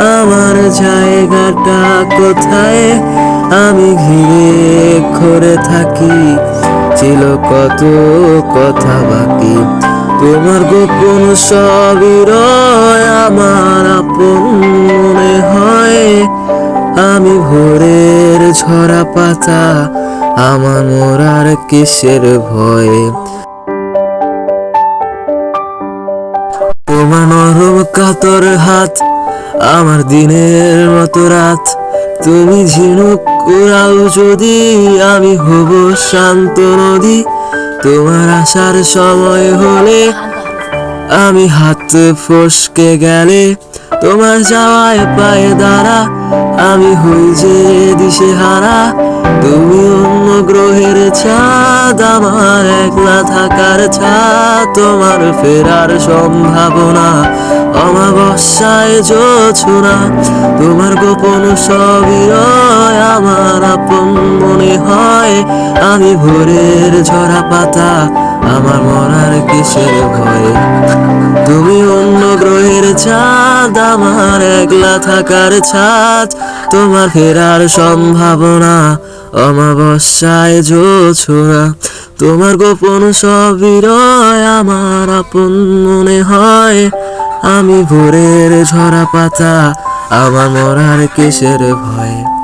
আমার জায়গাটা কোথায়? আমি ঘিরে করে থাকি। ছিল কত কথা বাকি। তোমার গোপন সবই রয়, আমার আপন হয়। আমি ভোরের ঝরা পাতা, আমার মোরার কিসের ভয়? তোমার নরম কাতর হাত আমার দিনের মতো রাত। তুমি ঝিনুক কুড়াও যদি, আমি হব শান্ত নদী। তোমার আসার সময় হলে আমি হাত ফসকে গেলে, তোমার যাওয়ায় পায়ে দাঁড়া, আমি হই যে দিশে হারা তুমি অন্য গ্রহের চাঁদ আমার একলা থাকার ছাদ, তোমার ফেরার সম্ভাবনা। অমাবস্যায় জোছনা, তোমার গোপন সবই আমার আপন মনে হয়। আমি ভোরের ঝরা পাতা আমার মরার কিসের ভয়? তুমি অন্য গ্রহের চাঁদ, আমার একলা থাকার ছাদ। তোমার ফেরার সম্ভাবনা অমাবস্যায় জোছনা, তোমার গোপন সবই আমার আপন মনে হয়। আমি ভোরের ঝরা পাতা আমার মরার কেশের ভয়?